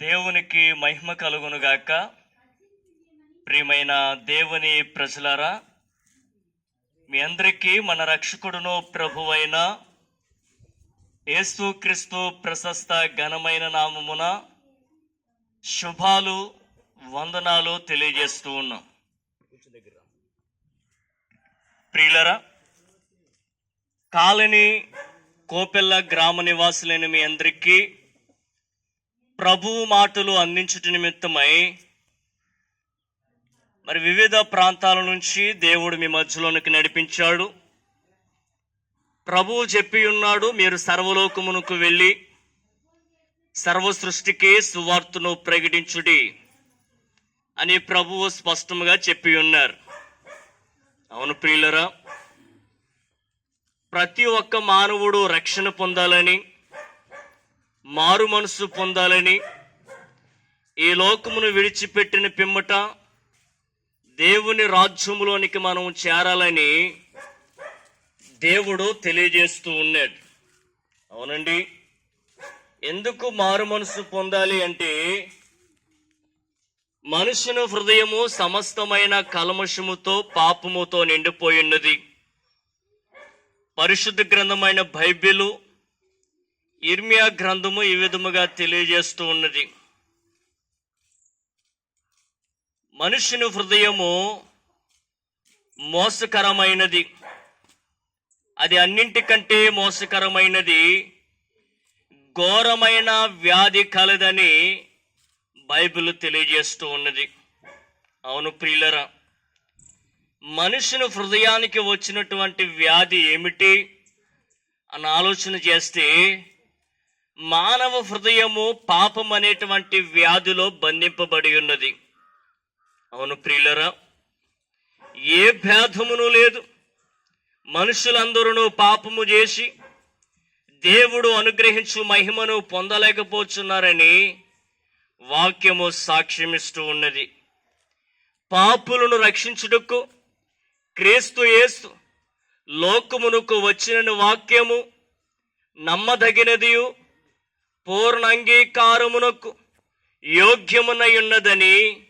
దేవునికి మహిమ కలుగునుగాక ప్రియమైన దేవుని ప్రజలారా మీ అందరికీ మన రక్షకుడును ప్రభువైన యేసుక్రీస్తు ప్రశస్త ఘనమైన నామమున శుభాలు వందనాలు తెలియజేస్తూ ఉన్నాం. ప్రియులరా కాలనీ కోపెల్ల గ్రామ నివాసులైన మీ అందరికీ ప్రభువు మాటలు అందించుట నిమిత్తమై మరి వివిధ ప్రాంతాల నుంచి దేవుడు మీ మధ్యలోనికి నడిపించాడు. ప్రభువు చెప్పి ఉన్నాడు మీరు సర్వలోకమునకు వెళ్ళి సర్వ సృష్టికి సువార్తను ప్రకటించుడి అని ప్రభువు స్పష్టంగా చెప్పి ఉన్నారు. అవును ప్రియులరా ప్రతి ఒక్క మానవుడు రక్షణ పొందాలని మారు మనసు పొందాలని ఈ లోకమును విడిచిపెట్టిన పిమ్మట దేవుని రాజ్యములోనికి మనం చేరాలని దేవుడు తెలియజేస్తూ ఉన్నాడు. అవునండి. ఎందుకు మారు మనసు పొందాలి అంటే మనుషుని హృదయము సమస్తమైన కల్మషముతో పాపముతో నిండిపోయినది పరిశుద్ధ గ్రంథమైన బైబిలు ఇర్మియా గ్రంథము ఈ విధముగా తెలియజేస్తూ ఉన్నది. మనుషుని హృదయము మోసకరమైనది. అది అన్నింటికంటే మోసకరమైనది. ఘోరమైన వ్యాధి కలదని బైబిల్ తెలియజేస్తూ ఉన్నది. అవును ప్రియులరా మనుషుని హృదయానికి వచ్చినటువంటి వ్యాధి ఏమిటి? అని ఆలోచన చేస్తే మానవ హృదయము పాపం అనేటువంటి వ్యాధిలో బంధింపబడి ఉన్నది. అవును ప్రియులరా ఏ భేదమును లేదు. మనుషులందరూ పాపము చేసి దేవుడు అనుగ్రహించు మహిమను పొందలేకపోతున్నారని వాక్యము సాక్ష్యమిస్తూ ఉన్నది. పాపులను రక్షించుటకు క్రీస్తు యేసు లోకమునకు వచ్చిన వాక్యము నమ్మదగినదియు పూర్ణ అంగీకారమునకు యోగ్యమునై ఉన్నదని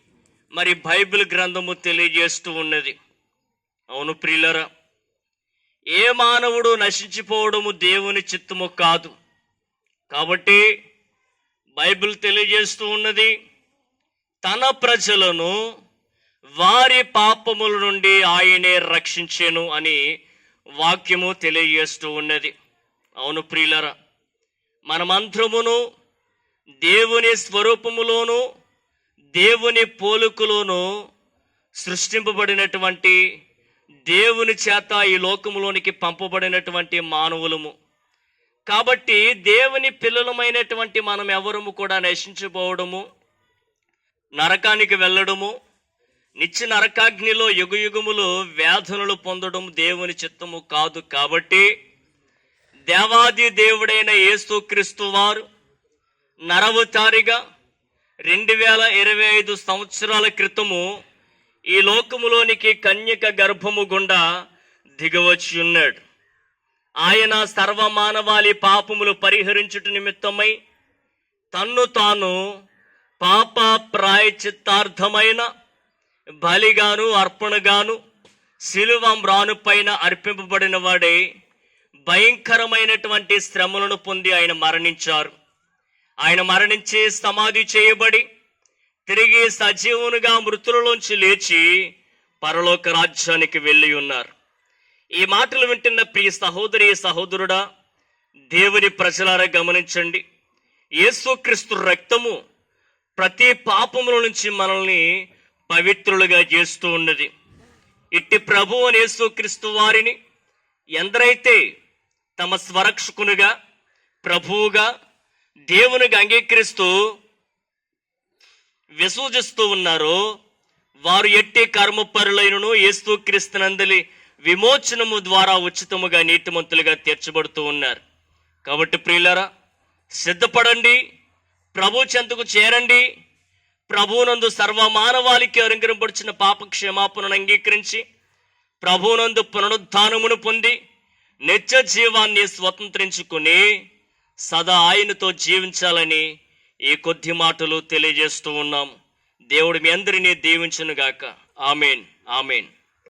మరి బైబిల్ గ్రంథము తెలియజేస్తూ ఉన్నది. అవును ప్రియులరా ఏ మానవుడు నశించిపోవడము దేవుని చిత్తము కాదు. కాబట్టి బైబిల్ తెలియజేస్తూ ఉన్నది తన ప్రజలను వారి పాపముల నుండి ఆయనే రక్షించెను అని వాక్యము తెలియజేస్తూ ఉన్నది. అవును ప్రియులరా మనమంత్రమును దేవుని స్వరూపములోను దేవుని పోలుకులోను సృష్టింపబడినటువంటి దేవుని చేత ఈ లోకములోనికి పంపబడినటువంటి మానవులము. కాబట్టి దేవుని పిల్లలమైనటువంటి మనం ఎవరము కూడా నశించిపోవడము నరకానికి వెళ్ళడము నిత్య నరకాగ్నిలో యుగయుగములు వేదనలు పొందడం దేవుని చిత్తము కాదు కాబట్టి దేవాది దేవుడైన యేసుక్రీస్తు వారు నరవతారిగా రెండు వేల ఇరవై ఐదు సంవత్సరాల క్రితము ఈ లోకములోనికి కన్యక గర్భము గుండా దిగవచ్చి ఉన్నాడు. ఆయన సర్వమానవాళి పాపములు పరిహరించుట నిమిత్తమై తన్ను తాను పాప ప్రాయచిత్తార్థమైన బలిగాను అర్పణగాను శిలువం రాను పైన అర్పింపబడిన వాడే భయంకరమైనటువంటి శ్రమలను పొంది ఆయన మరణించారు. ఆయన మరణించి సమాధి చేయబడి తిరిగి సజీవునిగా మృతులలోంచి లేచి పరలోక రాజ్యానికి వెళ్ళి ఉన్నారు. ఈ మాటలు వింటున్న ప్రియ సహోదరి సహోదరుడా దేవుని ప్రజలారా గమనించండి. యేసుక్రీస్తు రక్తము ప్రతి పాపముల నుంచి మనల్ని పవిత్రులుగా చేస్తూ ఉన్నది. ఇట్టి ప్రభు అని యేసుక్రీస్తు వారిని ఎందరైతే తమ స్వరక్షకునిగా ప్రభువుగా దేవునిగా అంగీకరిస్తూ విసూజిస్తూ ఉన్నారో వారు ఎట్టి కర్మపరులైనను ఏస్తూ క్రీస్తునందలి విమోచనము ద్వారా ఉచితముగా నీతిమంతులుగా తీర్చబడుతూ ఉన్నారు. కాబట్టి ప్రియులరా సిద్ధపడండి ప్రభు చెంతకు చేరండి ప్రభువునందు సర్వమానవాళికి అలంకరింపడిచిన పాప క్షమాపణను అంగీకరించి ప్రభువునందు పునరుద్ధానమును పొంది నిత్య జీవాన్ని స్వతంత్రించుకుని సదా ఆయనతో జీవించాలని ఈ కొద్ది మాటలు తెలియజేస్తూ ఉన్నాం. దేవుడు మీ అందరినీ దీవించును గాక ఆమెన్. ఆమెన్.